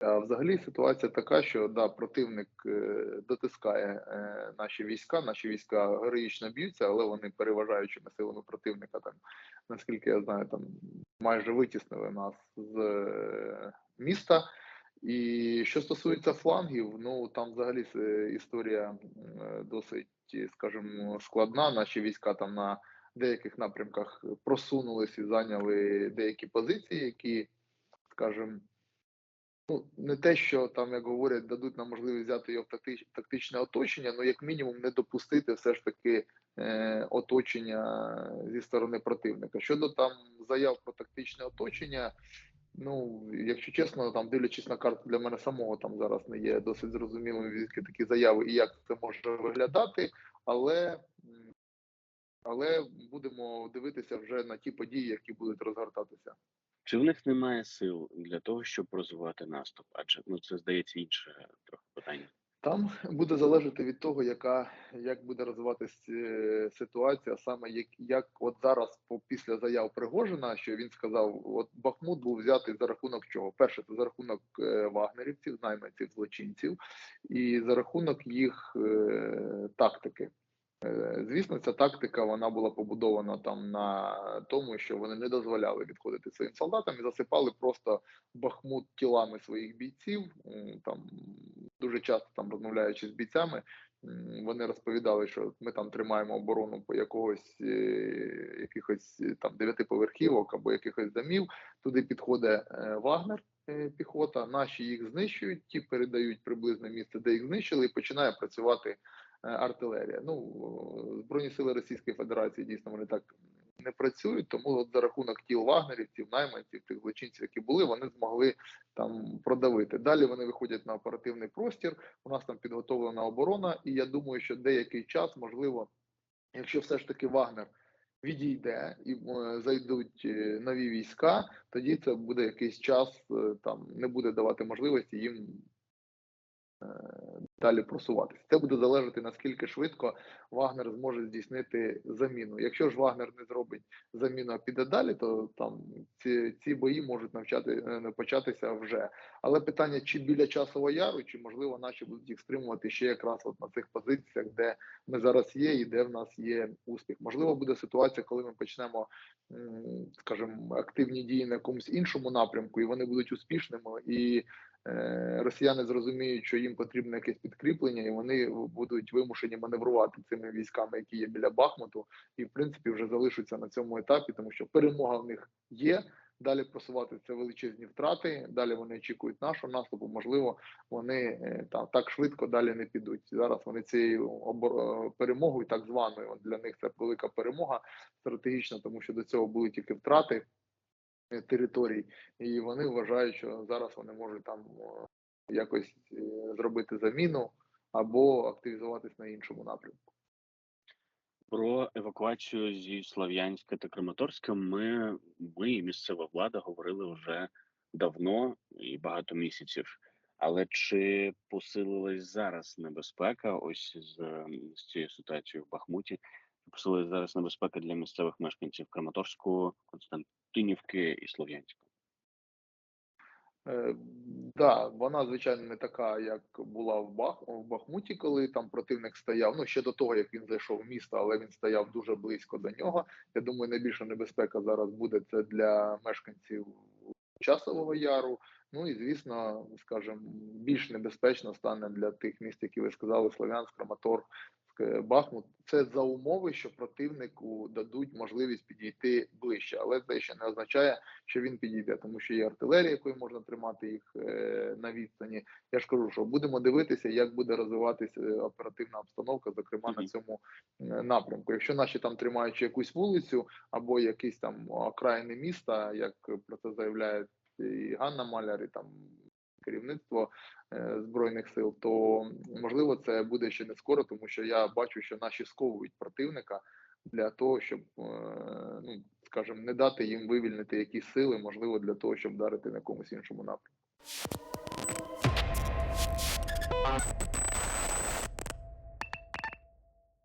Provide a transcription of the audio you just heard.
Взагалі ситуація така, що да, противник е, дотискає е, наші війська. Наші війська героїчно б'ються, але вони переважаючими силами противника, там наскільки я знаю, там майже витіснили нас з е, міста. І що стосується флангів, ну там взагалі історія досить, скажімо, складна. Наші війська там на деяких напрямках просунулись і зайняли деякі позиції, які, скажімо, ну не те, що там, як говорять, дадуть нам можливість взяти його в тактич, тактичне оточення, ну як мінімум не допустити все ж таки е, оточення зі сторони противника. Щодо там заяв про тактичне оточення. Ну, якщо чесно, там дивлячись на карту для мене самого, там зараз не є досить зрозумілим звідки такі заяви і як це може виглядати, але але будемо дивитися вже на ті події, які будуть розгортатися. Чи в них немає сил для того, щоб розвивати наступ? Адже ну це здається інше трохи питання. Там буде залежати від того, яка як буде розвиватися е, ситуація, саме як, як от зараз, по після заяв Пригожина, що він сказав, от Бахмут був взятий за рахунок чого? Перше, це за рахунок е, вагнерівців, найманців, злочинців, і за рахунок їх е, тактики. Е, Звісно, ця тактика вона була побудована там на тому, що вони не дозволяли відходити своїм солдатам і засипали просто Бахмут тілами своїх бійців. Там дуже часто там розмовляючи з бійцями, вони розповідали, що ми там тримаємо оборону по якогось е, якихось е, там дев'ятиповерхівок або якихось домів. Туди підходить Вагнер. Піхота, наші їх знищують, ті передають приблизне місце, де їх знищили, і починає працювати артилерія. Ну е, збройні сили Російської Федерації дійсно вони так не працюють, тому от за рахунок тіл вагнерівців, найманців, тих злочинців, які були, вони змогли там продавити. Далі вони виходять на оперативний простір. У нас там підготовлена оборона, і я думаю, що деякий час, можливо, якщо все ж таки Вагнер відійде і е, зайдуть е, нові війська, тоді це буде якийсь час, е, там не буде давати можливості їм е, далі просуватися. Це буде залежати наскільки швидко Вагнер зможе здійснити заміну. Якщо ж Вагнер не зробить заміну, а піде далі, то там ці, ці бої можуть навчати е, початися вже. Але питання чи біля часового яру, чи можливо наші будуть їх стримувати ще якраз от на цих позиціях, де ми зараз є, і де в нас є успіх. Можливо, буде ситуація, коли ми почнемо, скажімо, активні дії на якомусь іншому напрямку, і вони будуть успішними і. Е, Росіяни зрозуміють, що їм потрібно якесь підкріплення, і вони будуть вимушені маневрувати цими військами, які є біля Бахмуту, і в принципі вже залишаться на цьому етапі, тому що перемога в них є. Далі просувати це величезні втрати. Далі вони очікують нашого наступу. Можливо, вони е, там так швидко далі не підуть. Зараз вони цією обор- е, перемогою, так званою, для них це велика перемога стратегічна, тому що до цього були тільки втрати територій, і вони вважають, що зараз вони можуть там якось е, зробити заміну або активізуватись на іншому напрямку. Про евакуацію зі Слов'янська та Краматорська ми, ми і місцева влада говорили вже давно і багато місяців. Але чи посилилась зараз небезпека? Ось з, з цією ситуацією в Бахмуті? Посилилась зараз небезпека для місцевих мешканців Краматорську, Константинівки і Слов'янська? Е, да, вона звичайно не така, як була в Бах в Бахмуті, коли там противник стояв. Ну ще до того, як він зайшов в місто, але він стояв дуже близько до нього. Я думаю, найбільша небезпека зараз буде це для мешканців часового яру. Ну і звісно, скажімо, більш небезпечно стане для тих міст, які ви сказали: Слов'янськ, Краматорськ, е, Бахмут. Це за умови, що противнику дадуть можливість підійти ближче, але це ще не означає, що він підійде, тому що є артилерія, якою можна тримати їх е, на відстані. Я ж кажу, що будемо дивитися, як буде розвиватися оперативна обстановка, зокрема на цьому е, напрямку. Якщо наші там тримаючи якусь вулицю або якісь там окраїни міста, як про це заявляє і Ганна Маляр, і там керівництво е, збройних сил, то можливо це буде ще не скоро, тому що я бачу, що наші сковують противника для того, щоб е, ну скажімо, не дати їм вивільнити якісь сили, можливо, для того, щоб вдарити на комусь іншому напрямку.